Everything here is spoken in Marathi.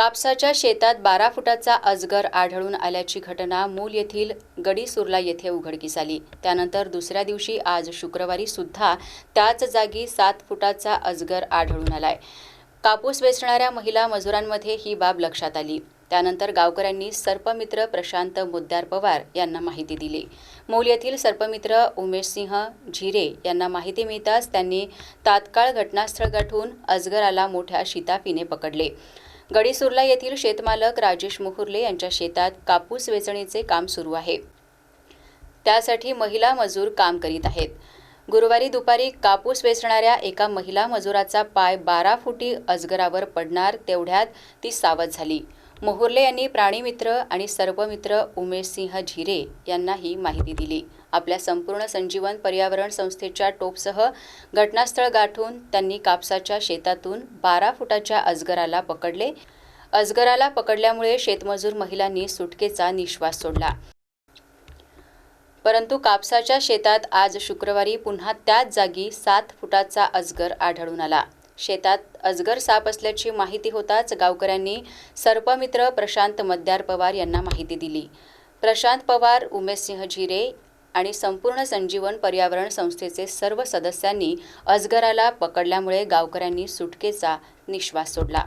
कापसाच्या शेतात बारा फुटाचा अजगर आढळून आल्याची घटना मूल येथील गडीसुरला येथे उघडकीस आली. त्यानंतर दुसऱ्या दिवशी आज शुक्रवारी सुद्धा त्याच जागी सात फुटाचा अजगर आढळून आलाय. कापूस वेचणाऱ्या महिला मजुरांमध्ये ही बाब लक्षात आली. त्यानंतर गावकऱ्यांनी सर्पमित्र प्रशांत मुद्दार पवार यांना माहिती दिली. मूल येथील सर्पमित्र उमेशसिंह झिरे यांना माहिती मिळताच त्यांनी तात्काळ घटनास्थळ गाठून अजगराला मोठ्या शिताफीने पकडले. गडीसुर्ला येथील शेतमालक राजेश मुहुर्ले यांच्या शेतात कापूस वेचणीचे काम सुरू आहे. त्यासाठी महिला मजूर काम करीत आहेत. गुरुवारी दुपारी कापूस वेचणाऱ्या एका महिला मजुराचा पाय बारा फुटी अजगरावर पडणार तेवढ्यात ती सावध झाली. मोहुर्ले यांनी प्राणीमित्र आणि सर्वमित्र उमेशसिंह झिरे यांना ही माहिती दिली. आपल्या संपूर्ण संजीवन पर्यावरण संस्थेच्या टोपसह घटनास्थळ गाठून त्यांनी कापसाच्या शेतातून बारा फुटाच्या अजगराला पकडले. अजगराला पकडल्यामुळे शेतमजूर महिलांनी सुटकेचा निश्वास सोडला. परंतु कापसाच्या शेतात आज शुक्रवारी पुन्हा त्याच जागी सात फुटाचा अजगर आढळून आला. शेतात अजगर साप असल्याची माहिती होताच गावकऱ्यांनी सर्पमित्र प्रशांत मद्यार पवार यांना माहिती दिली. प्रशांत पवार उमेशसिंह झिरे आणि संपूर्ण संजीवन पर्यावरण संस्थेचे सर्व सदस्यांनी अजगराला पकडल्यामुळे गावकऱ्यांनी सुटकेचा निश्वास सोडला.